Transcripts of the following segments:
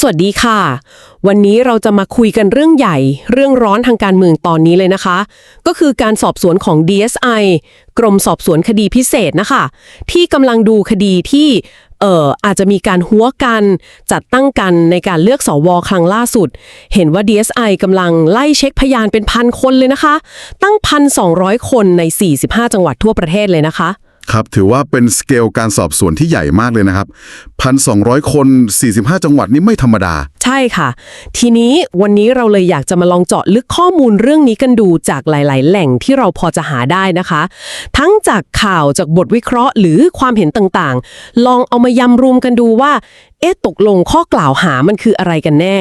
สวัสดีค่ะ วันนี้เราจะมาคุยกันเรื่องใหญ่ เรื่องร้อนทางการเมืองตอนนี้เลยนะคะ ก็คือการสอบสวนของ DSI กรมสอบสวนคดีพิเศษนะคะ ที่กำลังดูคดีที่เอ่ออาจจะมีการหัวกันจัดตั้งกันในการเลือกสวครั้งล่าสุด เห็นว่า DSI กำลังไล่เช็คพยานเป็นพันคนเลยนะคะ ตั้ง 1,200 คนใน 45 จังหวัดทั่วประเทศเลยนะคะ ครับถือว่าเป็นสเกลการสอบสวนที่ใหญ่มากเลยนะครับ 1,200 คน 45 จังหวัดนี่ไม่ธรรมดา ใช่ค่ะ ทีนี้วันนี้เราเลยอยากจะมาลองเจาะลึกข้อมูลเรื่องนี้กันดูจากหลาย ๆ แหล่งที่เราพอจะหาได้นะคะ ทั้งจากข่าวจากบทวิเคราะห์หรือความเห็นต่างๆ ลองเอามายำรวมกันดูว่า เอ๊ะตกลงข้อกล่าวหามันคืออะไรกันแน่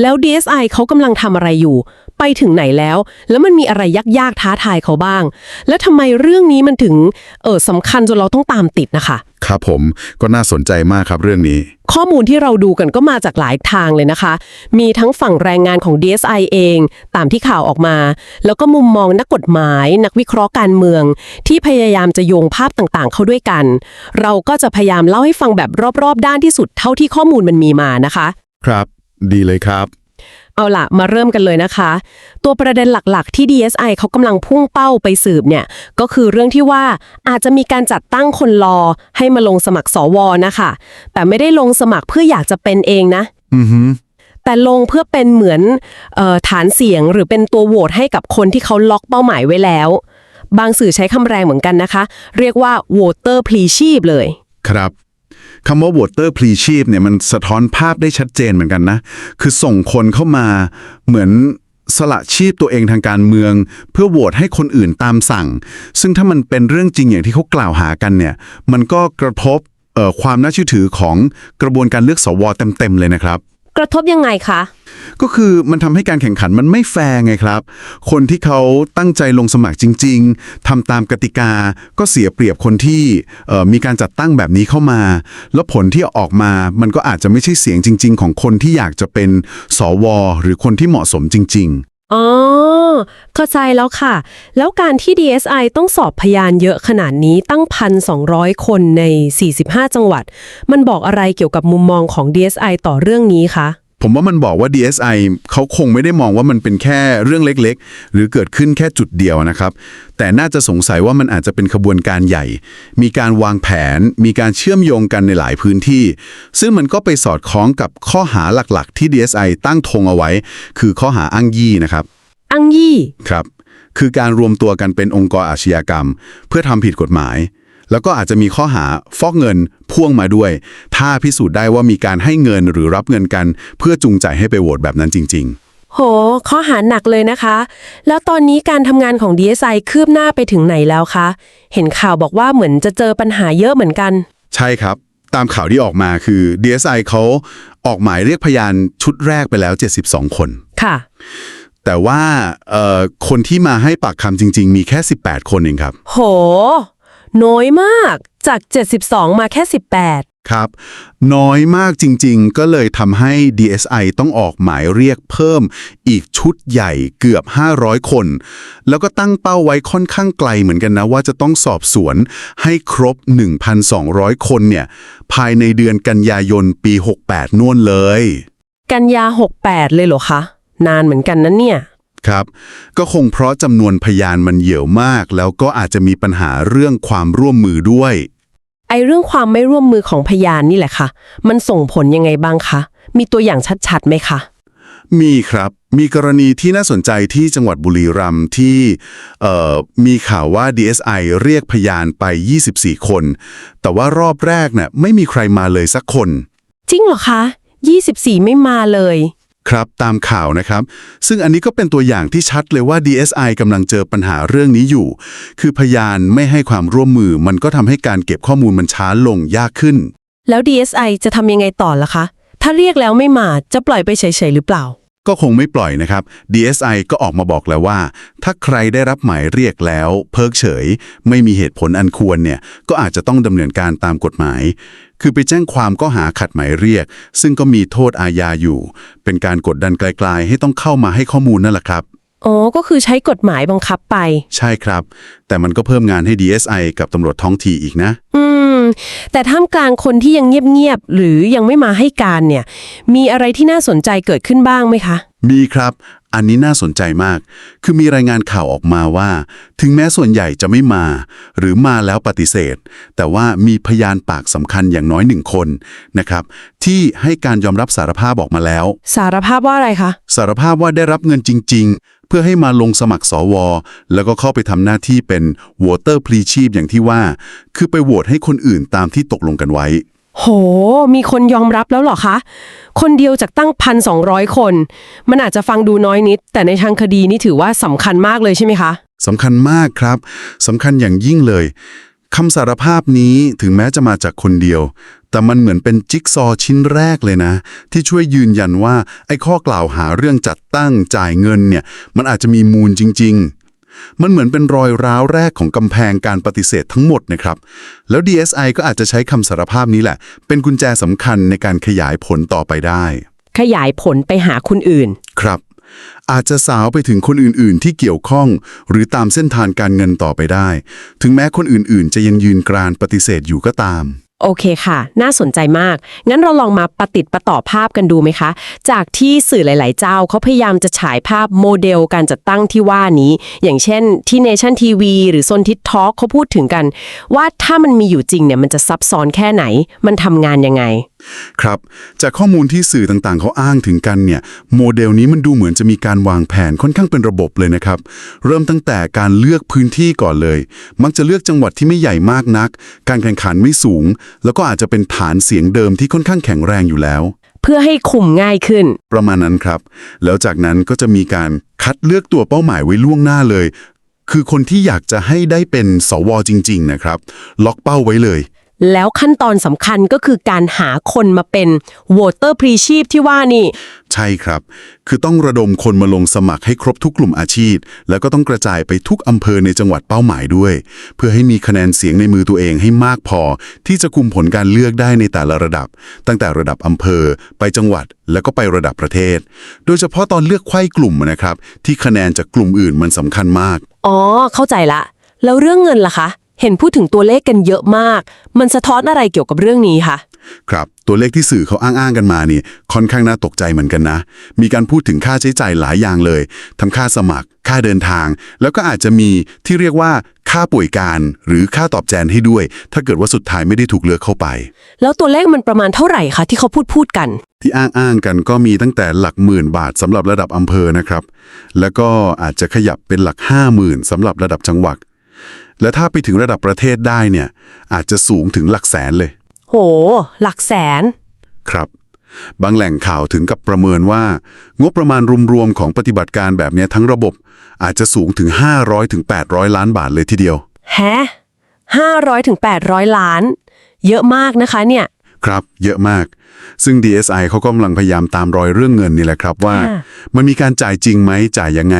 แล้ว DSI เขากำลังทำอะไรอยู่ ไปถึงไหนแล้ว แล้วมันมีอะไรยากๆท้าทายเขาบ้าง แล้วทำไมเรื่องนี้มันถึงเออสำคัญจนเราต้องตามติดนะคะ ครับผมก็น่าสนใจมากครับเรื่องนี้ ข้อมูลที่เราดูกันก็มาจากหลายทางเลยนะคะ มีทั้งฝั่งแรงงานของ DSI เอง ตามที่ข่าวออกมา แล้วก็มุมมองนักกฎหมาย นักวิเคราะห์การเมือง ที่พยายามจะโยงภาพต่างๆ เข้าด้วยกัน เราก็จะพยายามเล่าให้ฟังแบบรอบๆ ด้านที่สุดเท่าที่ข้อมูลมันมีมานะคะ ครับ ดีเลยครับ เอาล่ะมาเริ่มกันเลยนะคะ ตัวประเด็นหลักๆ ที่ DSI เขากำลังพุ่งเป้าไปสืบเนี่ย ก็คือเรื่องที่ว่าอาจจะมีการจัดตั้งคนรอให้มาลงสมัครสวนะคะ แต่ไม่ได้ลงสมัครเพื่ออยากจะเป็นเองนะ อือฮึแต่ลงเพื่อเป็นเหมือนเออฐานเสียงหรือเป็นตัวโหวตให้กับคนที่เขาล็อกเป้าหมายไว้แล้ว บางสื่อใช้คำแรงเหมือนกันนะคะ เรียกว่า voter p l e a s h i p เลย ครับ คำว่า water p l e a s h i p เนี่ยมันสะท้อนภาพได้ชัดเจนเหมือนกันนะ คือส่งคนเข้ามาเหมือนสละชีพตัวเองทางการเมือง เพื่อโหวตให้คนอื่นตามสั่ง ซึ่งถ้ามันเป็นเรื่องจริงอย่างที่เขากล่าวหากันเนี่ย มันก็กระทบเอ่อความน่าเชื่อถือของกระบวนการเลือกสวเต็มๆเลยนะครับ กระทบยังไงคะ ก็คือมันทำให้การแข่งขันมันไม่แฟร์ไงครับ คนที่เขาตั้งใจลงสมัครจริง ๆทำตามกติกา ก็เสียเปรียบคนที่มีการจัดตั้งแบบนี้เข้ามา แล้วผลที่ออกมามันก็อาจจะไม่ใช่เสียงจริง ๆ ของคนที่อยากจะเป็นสว หรือคนที่เหมาะสมจริง ๆอ๋อเข้าใจแล้วค่ะ แล้วการที่ DSI ต้องสอบพยานเยอะขนาดนี้ตั้ง 1,200 คนใน 45 จังหวัด มันบอกอะไรเกี่ยวกับมุมมองของ DSI ต่อเรื่องนี้คะ ผมว่ามันบอกว่า DSI เขาคงไม่ได้มองว่ามันเป็นแค่เรื่องเล็กๆ หรือเกิดขึ้นแค่จุดเดียวนะครับ แต่น่าจะสงสัยว่ามันอาจจะเป็นขบวนการใหญ่ มีการวางแผน มีการเชื่อมโยงกันในหลายพื้นที่ ซึ่งมันก็ไปสอดคล้องกับข้อหาหลักๆ ที่ DSI ตั้งธงเอาไว้ คือข้อหาอ้างยี่นะครับอังยี่ ครับ คือการรวมตัวกันเป็นองค์กรอาชญากรรม เพื่อทำผิดกฎหมาย แล้วก็อาจจะมีข้อหาฟอกเงินพ่วงมาด้วย ถ้าพิสูจน์ได้ว่ามีการให้เงินหรือรับเงินกัน เพื่อจูงใจให้ไปโหวตแบบนั้นจริง ๆ โห ข้อหาหนักเลยนะคะ แล้วตอนนี้การทำงานของ DSI คืบหน้าไปถึงไหนแล้วคะ เห็นข่าวบอกว่าเหมือนจะเจอปัญหาเยอะเหมือนกัน ใช่ครับ ตามข่าวที่ออกมาคือ DSI เขาออกหมายเรียกพยานชุดแรกไปแล้ว 72 คน ค่ะ แต่ว่าเอ่อคนที่มาให้ปากคำจริง ๆ มีแค่ 18 คนเองครับ โห น้อยมากจาก 72 มาแค่ 18 ครับ น้อยมากจริงๆ ก็เลยทำให้ DSI ต้องออกหมายเรียกเพิ่มอีกชุดใหญ่เกือบ 500 คน แล้วก็ตั้งเป้าไว้ค่อนข้างไกลเหมือนกันนะ ว่าจะต้องสอบสวนให้ครบ 1,200 คนเนี่ย ภายในเดือนกันยายนปี 68 น่วนเลย กันยา 68 เลยเหรอคะ นานเหมือนกันนะเนี่ย ครับ ก็คงเพราะจำนวนพยานมันเหี่ยวมาก แล้วก็อาจจะมีปัญหาเรื่องความร่วมมือด้วย ไอเรื่องความไม่ร่วมมือของพยานนี่แหละค่ะ มันส่งผลยังไงบ้างคะ มีตัวอย่างชัดๆไหมคะ มีครับ มีกรณีที่น่าสนใจที่จังหวัดบุรีรัมย์ที่เอ่อมีข่าวว่า DSI เรียกพยานไป 24 คน แต่ว่ารอบแรกเนี่ยไม่มีใครมาเลยสักคน จริงเหรอคะ 24 ไม่มาเลย ครับ ตามข่าวนะครับ ซึ่งอันนี้ก็เป็นตัวอย่างที่ชัดเลยว่า DSI กำลังเจอปัญหาเรื่องนี้อยู่ คือพยานไม่ให้ความร่วมมือ มันก็ทำให้การเก็บข้อมูลมันช้าลงยากขึ้น แล้ว DSI จะทำยังไงต่อล่ะคะ ถ้าเรียกแล้วไม่มาจะปล่อยไปเฉยๆหรือเปล่า ก็คงไม่ปล่อยนะครับ DSI ก็ออกมาบอกแล้วว่า ถ้าใครได้รับหมายเรียกแล้ว เพิกเฉย ไม่มีเหตุผลอันควรเนี่ย ก็อาจจะต้องดำเนินการตามกฎหมาย คือไปแจ้งความก็หาขัดหมายเรียก ซึ่งก็มีโทษอาญาอยู่ เป็นการกดดันไกลๆ ให้ต้องเข้ามาให้ข้อมูลนั่นแหละครับ อ๋อ ก็คือใช้กฎหมายบังคับไป ใช่ครับ แต่มันก็เพิ่มงานให้ DSI กับตำรวจท้องที่อีกนะ อืม แต่ท่ามกลางคนที่ยังเงียบ ๆ หรือยังไม่มาให้การเนี่ย มีอะไรที่น่าสนใจเกิดขึ้นบ้างไหมคะ มีครับ อันนี้น่าสนใจมาก คือมีรายงานข่าวออกมาว่า ถึงแม้ส่วนใหญ่จะไม่มา หรือมาแล้วปฏิเสธ แต่ว่ามีพยานปากสำคัญอย่างน้อยหนึ่งคนนะครับ ที่ให้การยอมรับสารภาพออกมาแล้ว สารภาพว่าอะไรคะ สารภาพว่าได้รับเงินจริง ๆ เพื่อให้มาลงสมัครสวแล้วก็เข้าไปทำหน้าที่เป็นโหวตเตอร์พลีชีพอย่างที่ว่า คือไปโหวตให้คนอื่นตามที่ตกลงกันไว้ โห มีคนยอมรับแล้วเหรอคะ คนเดียวจากตั้งพันสองคน มันอาจจะฟังดูน้อยนิด แต่ในทางคดีนี่ถือว่าสำคัญมากเลยใช่ไหมคะสำคัญมากครับสำคัญอย่างยิ่งเลยคำสารภาพนี้ถึงแม้จะมาจากคนเดียว แต่มันเหมือนเป็นจิ๊กซอว์ชิ้นแรกเลยนะ ที่ช่วยยืนยันว่าไอ้ข้อกล่าวหาเรื่องจัดตั้งจ่ายเงินเนี่ย มันอาจจะมีมูลจริง ๆ มันเหมือนเป็นรอยร้าวแรกของกำแพงการปฏิเสธทั้งหมดนะครับ แล้ว DSI ก็อาจจะใช้คำสารภาพนี้แหละ เป็นกุญแจสำคัญในการขยายผลต่อไปได้ ขยายผลไปหาคนอื่น ครับ อาจจะสาวไปถึงคนอื่นๆ ที่เกี่ยวข้อง หรือตามเส้นทางการเงินต่อไปได้ ถึงแม้คนอื่นๆ จะยังยืนกรานปฏิเสธอยู่ก็ตาม โอเคค่ะ น่าสนใจมาก งั้นเราลองมาประติดประต่อภาพกันดูไหมคะ จากที่สื่อหลาย ๆ เจ้าเขาพยายามจะฉายภาพโมเดลการจัดตั้งที่ว่านี้ อย่างเช่นที่ Nation TV หรือ s นทิ t ทอ l k เขาพูดถึงกัน ว่าถ้ามันมีอยู่จริงเนี่ยมันจะซับซ้อนแค่ไหน มันทำงานยังไงครับ จากข้อมูลที่สื่อต่างๆ เขาอ้างถึงกันเนี่ยโมเดลนี้มันดูเหมือนจะมีการวางแผนค่อนข้างเป็นระบบเลยนะครับ เริ่มตั้งแต่การเลือกพื้นที่ก่อนเลย มักจะเลือกจังหวัดที่ไม่ใหญ่มากนัก การแข่งขันไม่สูง แล้วก็อาจจะเป็นฐานเสียงเดิมที่ค่อนข้างแข็งแรงอยู่แล้ว เพื่อให้คุมง่ายขึ้น ประมาณนั้นครับ แล้วจากนั้นก็จะมีการคัดเลือกตัวเป้าหมายไว้ล่วงหน้าเลย คือคนที่อยากจะให้ได้เป็นสวจริง ๆ นะครับ ล็อกเป้าไว้เลย แล้วขั้นตอนสำคัญก็คือการหาคนมาเป็นโหวตเตอร์พรีชีพที่ว่านี่ ใช่ครับ คือต้องระดมคนมาลงสมัครให้ครบทุกกลุ่มอาชีพ แล้วก็ต้องกระจายไปทุกอำเภอในจังหวัดเป้าหมายด้วย เพื่อให้มีคะแนนเสียงในมือตัวเองให้มากพอ ที่จะคุมผลการเลือกได้ในแต่ละระดับ ตั้งแต่ระดับอำเภอ ไปจังหวัด แล้วก็ไประดับประเทศ โดยเฉพาะตอนเลือกไขว้กลุ่มนะครับ ที่คะแนนจากกลุ่มอื่นมันสำคัญมาก อ๋อ เข้าใจละ แล้วเรื่องเงินล่ะคะ เห็นพูดถึงตัวเลขกันเยอะมาก มันสะท้อนอะไรเกี่ยวกับเรื่องนี้คะครับ ตัวเลขที่สื่อเขาอ้างๆกันมานี่ค่อนข้างน่าตกใจเหมือนกันนะ มีการพูดถึงค่าใช้จ่ายหลายอย่างเลย ทั้งค่าสมัคร ค่าเดินทาง แล้วก็อาจจะมีที่เรียกว่าค่าป่วยการหรือค่าตอบแทนให้ด้วย ถ้าเกิดว่าสุดท้ายไม่ได้ถูกเลือกเข้าไป แล้วตัวเลขมันประมาณเท่าไหร่คะที่เขาพูดพูดกัน ที่อ้างๆกันก็มีตั้งแต่หลักหมื่นบาทสำหรับระดับอำเภอนะครับ แล้วก็อาจจะขยับเป็นหลักห้าหมื่นสำหรับระดับจังหวัด และถ้าไปถึงระดับประเทศได้เนี่ยอาจจะสูงถึงหลักแสนเลย โห หลักแสน ครับ บางแหล่งข่าวถึงกับประเมินว่า งบประมาณรวมๆของปฏิบัติการแบบเนี้ยทั้งระบบ อาจจะสูงถึง 500ถึง800 ล้านบาทเลยทีเดียวแฮะห้าร้อยถึงแปดร้อยล้าน เยอะมากนะคะเนี่ย ครับ เยอะมาก ซึ่ง DSI เขากำลังพยายามตามรอยเรื่องเงินนี่แหละครับว่าค่ะมันมีการจ่ายจริงไหมจ่ายยังไง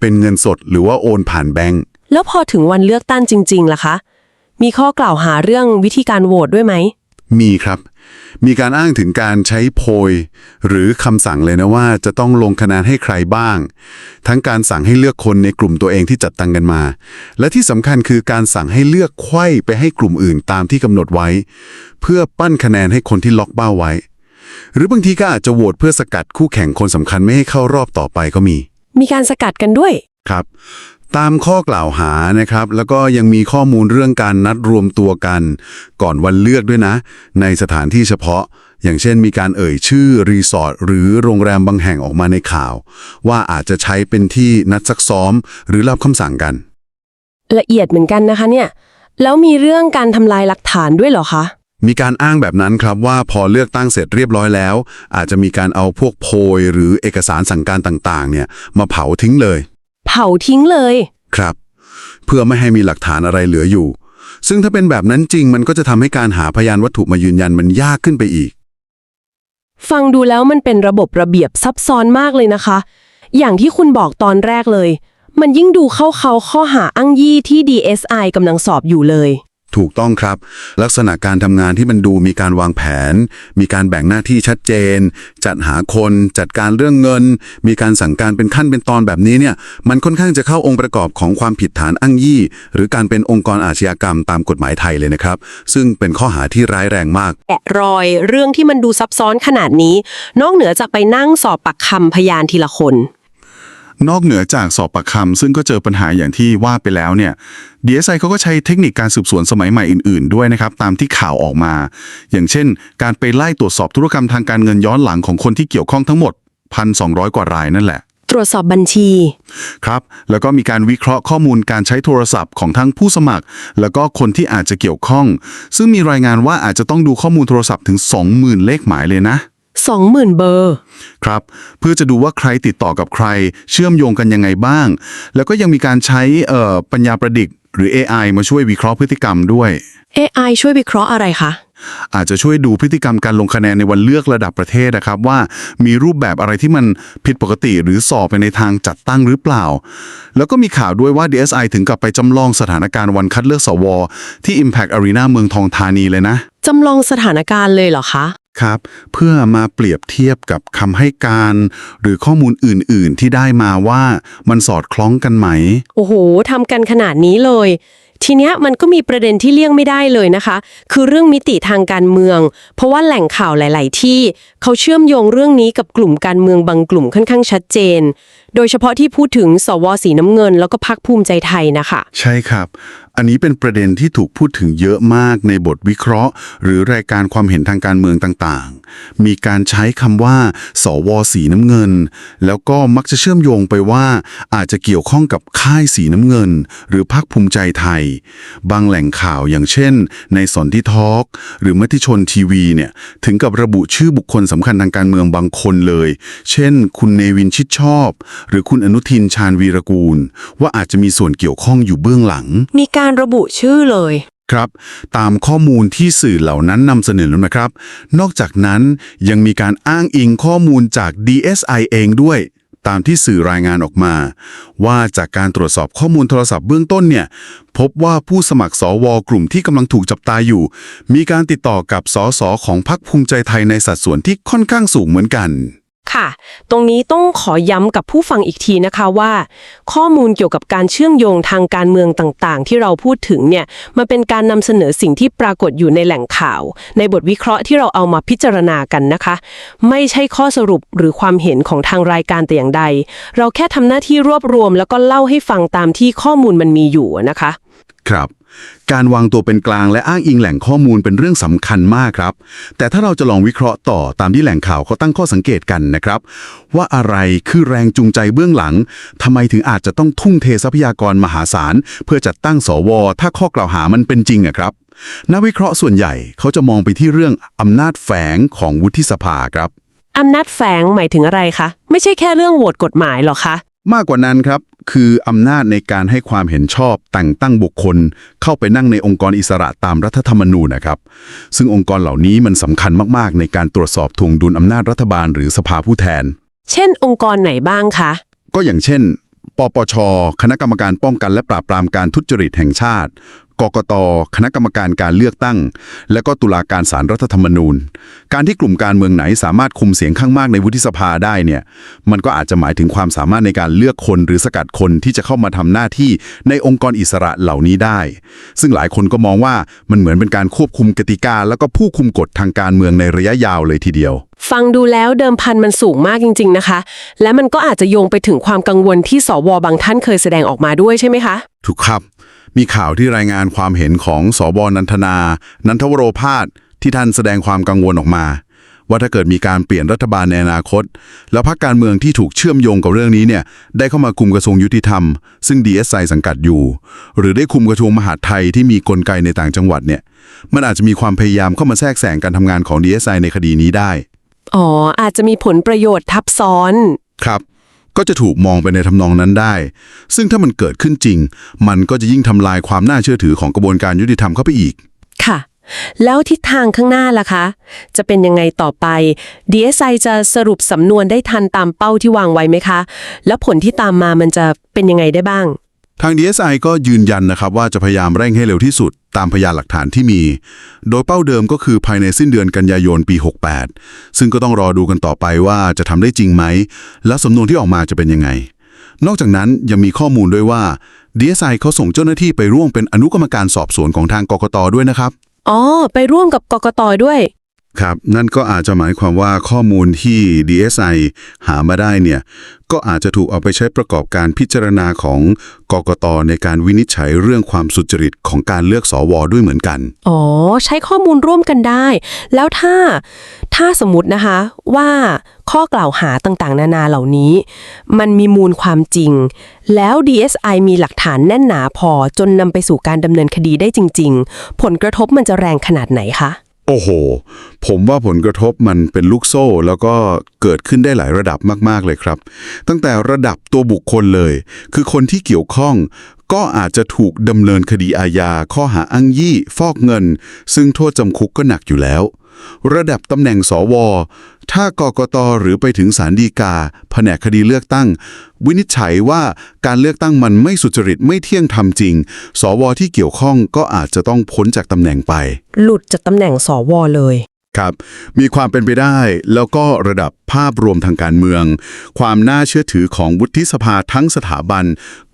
เป็นเงินสดหรือว่าโอนผ่านแบงก์ แล้วพอถึงวันเลือกตั้งจริงๆล่ะคะ มีข้อกล่าวหาเรื่องวิธีการโหวตด้วยไหม มีครับ มีการอ้างถึงการใช้โพย หรือคำสั่งเลยนะว่าจะต้องลงคะแนนให้ใครบ้าง ทั้งการสั่งให้เลือกคนในกลุ่มตัวเองที่จัดตั้งกันมา และที่สำคัญคือการสั่งให้เลือกไขว้ไปให้กลุ่มอื่นตามที่กำหนดไว้ เพื่อปั้นคะแนนให้คนที่ล็อกเป้าไว้ หรือบางทีก็อาจจะโหวตเพื่อสกัดคู่แข่งคนสำคัญไม่ให้เข้ารอบต่อไปก็มี มีการสกัดกันด้วย ครับ ตามข้อกล่าวหานะครับ แล้วก็ยังมีข้อมูลเรื่องการนัดรวมตัวกัน ก่อนวันเลือกด้วยนะ ในสถานที่เฉพาะ อย่างเช่นมีการเอ่ยชื่อ รีสอร์ทหรือโรงแรมบางแห่งออกมาในข่าว ว่าอาจจะใช้เป็นที่นัดซักซ้อม หรือรับคำสั่งกัน ละเอียดเหมือนกันนะคะเนี่ย แล้วมีเรื่องการทำลายหลักฐานด้วยเหรอคะ มีการอ้างแบบนั้นครับว่าพอเลือกตั้งเสร็จเรียบร้อยแล้ว อาจจะมีการเอาพวกโพยหรือเอกสารสั่งการต่างๆ เนี่ยมาเผาทิ้งเลย เผาทิ้งเลย ครับ เพื่อไม่ให้มีหลักฐานอะไรเหลืออยู่ ซึ่งถ้าเป็นแบบนั้นจริงมันก็จะทำให้การหาพยานวัตถุมายืนยันมันยากขึ้นไปอีก ฟังดูแล้วมันเป็นระบบระเบียบซับซ้อนมากเลยนะคะ อย่างที่คุณบอกตอนแรกเลย มันยิ่งดูเข้าเขาข้อหาอ้างยี่ที่ DSI กำลังสอบอยู่เลย ถูกต้องครับ ลักษณะการทำงานที่มันดูมีการวางแผน มีการแบ่งหน้าที่ชัดเจน จัดหาคนจัดการเรื่องเงิน มีการสั่งการเป็นขั้นเป็นตอนแบบนี้เนี่ยมันค่อนข้างจะเข้าองค์ประกอบของความผิดฐานอ้างยี่ หรือการเป็นองค์กรอาชญากรรมตามกฎหมายไทยเลยนะครับ ซึ่งเป็นข้อหาที่ร้ายแรงมาก แกะรอยเรื่องที่มันดูซับซ้อนขนาดนี้ นอกเหนือจากไปนั่งสอบปากคำพยานทีละคน นอกเหนือจากสอบปากคำซึ่งก็เจอปัญหาอย่างที่ว่าไปแล้วเนี่ย DSI เขาก็ใช้เทคนิคการสืบสวนสมัยใหม่อื่นๆ ด้วยนะครับ ตามที่ข่าวออกมา อย่างเช่น การไปไล่ตรวจสอบธุรกรรมทางการเงินย้อนหลังของคนที่เกี่ยวข้องทั้งหมด 1,200 กว่ารายนั่นแหละตรวจสอบบัญชี ครับ แล้วก็มีการวิเคราะห์ข้อมูลการใช้โทรศัพท์ของทั้งผู้สมัคร แล้วก็คนที่อาจจะเกี่ยวข้อง ซึ่งมีรายงานว่าอาจจะต้องดูข้อมูลโทรศัพท์ถึง 20,000 เลขหมายเลยนะ 20,000 เบอร์ ครับ เพื่อจะดูว่าใครติดต่อกับใคร เชื่อมโยงกันยังไงบ้าง แล้วก็ยังมีการใช้เอ่อปัญญาประดิษฐ์หรือ AI มาช่วยวิเคราะห์พฤติกรรมด้วย AI ช่วยวิเคราะห์อะไรคะ อาจจะช่วยดูพฤติกรรมการลงคะแนนในวันเลือกระดับประเทศนะครับ ว่ามีรูปแบบอะไรที่มันผิดปกติหรือสอบไปในทางจัดตั้งหรือเปล่า แล้วก็มีข่าวด้วยว่า DSI ถึงกับไปจำลองสถานการณ์วันคัดเลือกสว ที่ Impact Arena เมืองทองธานีเลยนะ จำลองสถานการณ์เลยเหรอคะ ครับ เพื่อมาเปรียบเทียบกับคำให้การ หรือข้อมูลอื่นๆ ที่ได้มาว่ามันสอดคล้องกันไหม โอ้โหทำกันขนาดนี้เลย ทีเนี้ยมันก็มีประเด็นที่เลี่ยงไม่ได้เลยนะคะ คือเรื่องมิติทางการเมือง เพราะว่าแหล่งข่าวหลาย ๆ ที่ เขาเชื่อมโยงเรื่องนี้กับกลุ่มการเมืองบางกลุ่มค่อนข้างชัดเจน โดยเฉพาะที่พูดถึงสวสีน้ำเงิน แล้วก็พักภูมิใจไทยนะคะ ใช่ครับ อันนี้เป็นประเด็นที่ถูกพูดถึงเยอะมากในบทวิเคราะห์ หรือรายการความเห็นทางการเมืองต่าง ๆ มีการใช้คำว่า สวสีน้ำเงิน แล้วก็มักจะเชื่อมโยงไปว่า อาจจะเกี่ยวข้องกับค่ายสีน้ำเงิน หรือพักภูมิใจไทยบางแหล่งข่าวอย่างเช่น ในสนที่ทอล์กหรือมติชนทีวีเนี่ยถึงกับระบุชื่อบุคคลสำคัญทางการเมืองบางคนเลย เช่น คุณเนวินชิดชอบ หรือคุณอนุทินชาญวีรกูล ว่าอาจจะมีส่วนเกี่ยวข้องอยู่เบื้องหลัง มีการระบุชื่อเลย ครับ ตามข้อมูลที่สื่อเหล่านั้นนำเสนอนะครับ นอกจากนั้นยังมีการอ้างอิงข้อมูลจาก DSI เองด้วย ตามที่สื่อรายงานออกมา ว่าจากการตรวจสอบข้อมูลโทรศัพท์เบื้องต้นเนี่ย พบว่าผู้สมัครสวกลุ่มที่กำลังถูกจับตาอยู่ มีการติดต่อกับสสของพรรคภูมิใจไทยในสัดส่วนที่ค่อนข้างสูงเหมือนกัน ค่ะ ตรงนี้ต้องขอย้ำกับผู้ฟังอีกทีนะคะว่า ข้อมูลเกี่ยวกับการเชื่อมโยงทางการเมืองต่างๆ ที่เราพูดถึงเนี่ยมันเป็นการนำเสนอสิ่งที่ปรากฏอยู่ในแหล่งข่าว ในบทวิเคราะห์ที่เราเอามาพิจารณากันนะคะ ไม่ใช่ข้อสรุปหรือความเห็นของทางรายการแต่อย่างใด เราแค่ทำหน้าที่รวบรวม แล้วก็เล่าให้ฟังตามที่ข้อมูลมันมีอยู่นะคะ ครับ การวางตัวเป็นกลางและอ้างอิงแหล่งข้อมูลเป็นเรื่องสำคัญมากครับ แต่ถ้าเราจะลองวิเคราะห์ต่อตามที่แหล่งข่าวเขาตั้งข้อสังเกตกันนะครับ ว่าอะไรคือแรงจูงใจเบื้องหลังทำไมถึงอาจจะต้องทุ่มเททรัพยากรมหาศาล เพื่อจัดตั้งสว ถ้าข้อกล่าวหามันเป็นจริงอะครับนักวิเคราะห์ส่วนใหญ่เขาจะมองไปที่เรื่องอำนาจแฝงของวุฒิสภาครับอำนาจแฝงหมายถึงอะไรคะ ไม่ใช่แค่เรื่องโหวตกฎหมายหรอคะ มากกว่านั้นครับคืออำนาจในการให้ความเห็นชอบแต่งตั้งบุคคล เข้าไปนั่งในองค์กรอิสระตามรัฐธรรมนูญนะครับ ซึ่งองค์กรเหล่านี้มันสำคัญมากๆ ในการตรวจสอบทวงดุลอำนาจรัฐบาลหรือสภาผู้แทน เช่น องค์กรไหนบ้างคะ ก็อย่างเช่น ปปช คณะกรรมการป้องกันและปราบปรามการทุจริตแห่งชาติ กกต คณะกรรมการการเลือกตั้ง และก็ตุลาการศาลรัฐธรรมนูญ การที่กลุ่มการเมืองไหนสามารถคุมเสียงข้างมากในวุฒิสภาได้เนี่ย มันก็อาจจะหมายถึงความสามารถในการเลือกคนหรือสกัดคนที่จะเข้ามาทำหน้าที่ในองค์กรอิสระเหล่านี้ได้ ซึ่งหลายคนก็มองว่ามันเหมือนเป็นการควบคุมกติกา แล้วก็ผู้คุมกฎทางการเมืองในระยะยาวเลยทีเดียว ฟังดูแล้วเดิมพันมันสูงมากจริง ๆนะคะ และมันก็อาจจะโยงไปถึงความกังวลที่สวบางท่านเคยแสดงออกมาด้วยใช่ไหมคะ ถูกครับ มีข่าวที่รายงานความเห็นของสอบอนันทนา นันทวโรพาสที่ท่านแสดงความกังวลออกมา ว่าถ้าเกิดมีการเปลี่ยนรัฐบาลในอนาคต แล้วพรรคการเมืองที่ถูกเชื่อมโยงกับเรื่องนี้เนี่ยได้เข้ามาคุมกระทรวงยุติธรรม ซึ่ง DSI สังกัดอยู่ หรือได้คุมกระทรวงมหาดไทยที่มีกลไกในต่างจังหวัดเนี่ยมันอาจจะมีความพยายามเข้ามาแทรกแซงการทำงานของ DSI ในคดีนี้ได้อ๋ออาจจะมีผลประโยชน์ทับซ้อน ครับ ก็จะถูกมองไปในทำนองนั้นได้ ซึ่งถ้ามันเกิดขึ้นจริง มันก็จะยิ่งทำลายความน่าเชื่อถือของกระบวนการยุติธรรมเข้าไปอีก ค่ะ แล้วทิศทางข้างหน้าล่ะคะ จะเป็นยังไงต่อไป DSI จะสรุปสำนวนได้ทันตามเป้าที่วางไว้ไหมคะ แล้วผลที่ตามมามันจะเป็นยังไงได้บ้าง ทาง DSI ก็ยืนยันนะครับว่าจะพยายามเร่งให้เร็วที่สุดตามพยานหลักฐานที่มี โดยเป้าเดิมก็คือภายในสิ้นเดือนกันยายนปี 68 ซึ่งก็ต้องรอดูกันต่อไปว่าจะทำได้จริงไหม แล้วสำนวนที่ออกมาจะเป็นยังไง นอกจากนั้นยังมีข้อมูลด้วยว่า DSI เขาส่งเจ้าหน้าที่ไปร่วมเป็นอนุกรรมการสอบสวนของทางกกตด้วยนะครับ อ๋อ ไปร่วมกับกกตด้วย ครับ นั่นก็อาจจะหมายความว่าข้อมูลที่ DSI หามาได้เนี่ย ก็อาจจะถูกเอาไปใช้ประกอบการพิจารณาของกกตในการวินิจฉัยเรื่องความสุจริตของการเลือกสวด้วยเหมือนกัน อ๋อ ใช้ข้อมูลร่วมกันได้ แล้วถ้าถ้าสมมตินะคะว่าข้อกล่าวหาต่างๆ นานาเหล่านี้ มันมีมูลความจริง แล้ว DSI มีหลักฐานแน่นหนาพอจนนำไปสู่การดำเนินคดีได้จริง ๆ ผลกระทบมันจะแรงขนาดไหนคะ โอ้โห ผมว่าผลกระทบมันเป็นลูกโซ่ แล้วก็เกิดขึ้นได้หลายระดับมากๆเลยครับ ตั้งแต่ระดับตัวบุคคลเลย คือคนที่เกี่ยวข้องก็อาจจะถูกดำเนินคดีอาญาข้อหาอ้างยี่ ฟอกเงิน ซึ่งโทษจำคุกก็หนักอยู่แล้ว ระดับตำแหน่งสว ถ้ากกตหรือไปถึงศาลฎีกา แผนกคดีเลือกตั้ง วินิจฉัยว่าการเลือกตั้งมันไม่สุจริตไม่เที่ยงธรรมจริง สวที่เกี่ยวข้องก็อาจจะต้องพ้นจากตำแหน่งไป หลุดจากตำแหน่งสวเลย ครับ มีความเป็นไปได้แล้วก็ระดับภาพรวมทางการเมือง ความน่าเชื่อถือของวุฒิสภาทั้งสถาบัน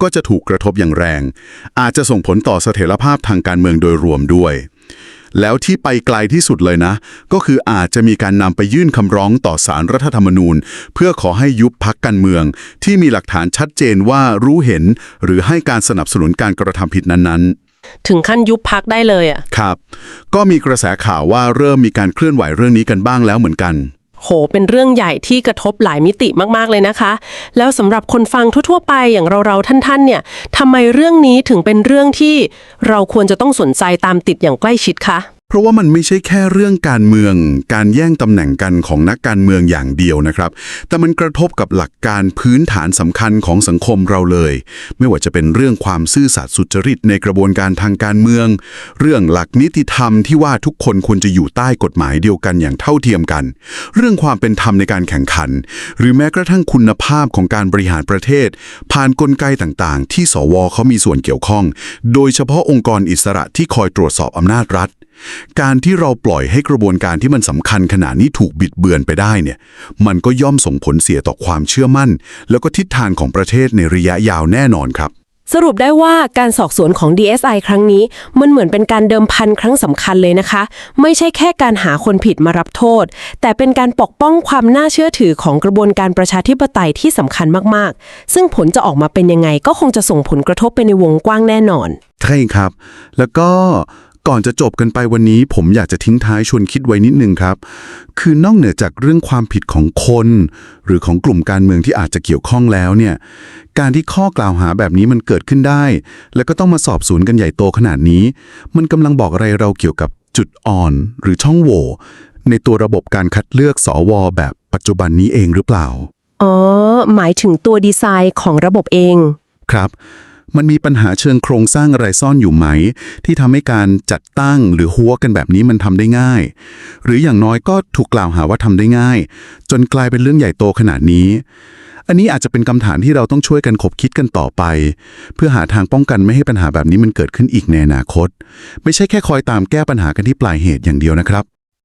ก็จะถูกกระทบอย่างแรง อาจจะส่งผลต่อเสถียรภาพทางการเมืองโดยรวมด้วย แล้วที่ไปไกลที่สุดเลยนะ ก็คืออาจจะมีการนำไปยื่นคำร้องต่อสารรัฐธรรมนูญ เพื่อขอให้ยุบพักการเมือง ที่มีหลักฐานชัดเจนว่ารู้เห็น หรือให้การสนับสนุนการกระทำผิดนั้นๆถึงขั้นยุบพักได้เลยอะครับ ก็มีกระแสข่าวว่าเริ่มมีการเคลื่อนไหวเรื่องนี้กันบ้างแล้วเหมือนกัน โห เป็นเรื่องใหญ่ที่กระทบหลายมิติมากๆเลยนะคะ แล้วสำหรับคนฟังทั่วๆ ไปอย่างเราๆ ท่านๆ เนี่ยทำไมเรื่องนี้ถึงเป็นเรื่องที่เราควรจะต้องสนใจตามติดอย่างใกล้ชิดคะ เพราะว่ามันไม่ใช่แค่เรื่องการเมือง การแย่งตำแหน่งกันของนักการเมืองอย่างเดียวนะครับ แต่มันกระทบกับหลักการพื้นฐานสำคัญของสังคมเราเลย ไม่ว่าจะเป็นเรื่องความซื่อสัตย์สุจริตในกระบวนการทางการเมือง เรื่องหลักนิติธรรมที่ว่าทุกคนควรจะอยู่ใต้กฎหมายเดียวกันอย่างเท่าเทียมกัน เรื่องความเป็นธรรมในการแข่งขัน หรือแม้กระทั่งคุณภาพของการบริหารประเทศ ผ่านกลไกต่างๆ ที่สวเขามีส่วนเกี่ยวข้อง โดยเฉพาะองค์กรอิสระที่คอยตรวจสอบอำนาจรัฐการที่เราปล่อยให้กระบวนการที่มันสำคัญขนาดนี้ถูกบิดเบือนไปได้เนี่ย มันก็ย่อมส่งผลเสียต่อความเชื่อมั่น แล้วก็ทิศทางของประเทศในระยะยาวแน่นอนครับ สรุปได้ว่าการสอบสวนของ DSI ครั้งนี้ มันเหมือนเป็นการเดิมพันครั้งสำคัญเลยนะคะ ไม่ใช่แค่การหาคนผิดมารับโทษ แต่เป็นการปกป้องความน่าเชื่อถือของกระบวนการประชาธิปไตยที่สำคัญมากๆ ซึ่งผลจะออกมาเป็นยังไงก็คงจะส่งผลกระทบไปในวงกว้างแน่นอน ใช่ครับ แล้วก็ ก่อนจะจบกันไปวันนี้ ผมอยากจะทิ้งท้ายชวนคิดไว้นิดนึงครับ คือนอกเหนือจากเรื่องความผิดของคน หรือของกลุ่มการเมืองที่อาจจะเกี่ยวข้องแล้วเนี่ยการที่ข้อกล่าวหาแบบนี้มันเกิดขึ้นได้ แล้วก็ต้องมาสอบสวนกันใหญ่โตขนาดนี้ มันกำลังบอกอะไรเราเกี่ยวกับจุดอ่อน หรือช่องโหว่ในตัวระบบการคัดเลือกสวแบบปัจจุบันนี้เองหรือเปล่าอ๋อหมายถึงตัวดีไซน์ของระบบเองครับ มันมีปัญหาเชิงโครงสร้างอะไรซ่อนอยู่ไหม ที่ทำให้การจัดตั้งหรือหัวกันแบบนี้มันทำได้ง่าย หรืออย่างน้อยก็ถูกกล่าวหาว่าทำได้ง่าย จนกลายเป็นเรื่องใหญ่โตขนาดนี้ อันนี้อาจจะเป็นคำถามที่เราต้องช่วยกันคบคิดกันต่อไป เพื่อหาทางป้องกันไม่ให้ปัญหาแบบนี้มันเกิดขึ้นอีกในอนาคต ไม่ใช่แค่คอยตามแก้ปัญหากันที่ปลายเหตุอย่างเดียวนะครับ